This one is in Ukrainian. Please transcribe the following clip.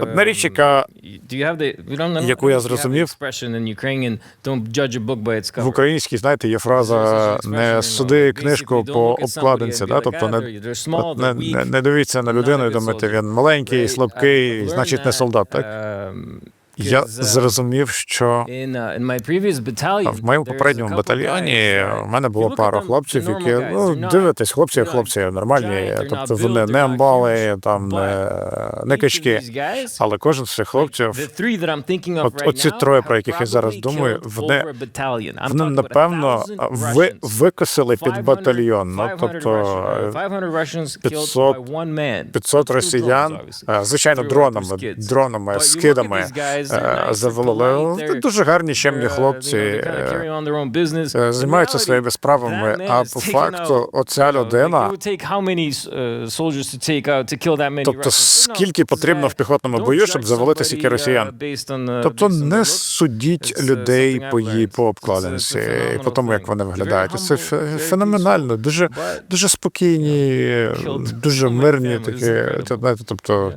Одна річ, яка яку я зрозумів, в українській, знаєте, є фраза не суди книжку по обкладинці, да? тобто не, не, не, не дивіться на людину і думайте, він маленький, слабкий, значить не солдат. Так я зрозумів, що в моєму попередньому батальйоні у мене було пара хлопців, які ну дивитесь, хлопці, хлопці нормальні, тобто вони не амбали, там не, не качки. Але кожен з цих хлопців, от оці троє, про яких я зараз думаю, вони, вони напевно ви викосили під батальйон. Ну тобто 500 500 росіян, е, звичайно, дронами, дронами, скидами е, завалили. Вони Дуже гарні, чемні хлопці. е, е, Займаються своїми справами, а по факту оця людина, тобто скільки потрібно в піхотному бою, щоб завалити стільки росіян. тобто не судіть людей по її по обкладинці, по тому, як вони виглядають. Це фе- феноменально, дуже дуже спокійні, дуже мирні такі. Тобто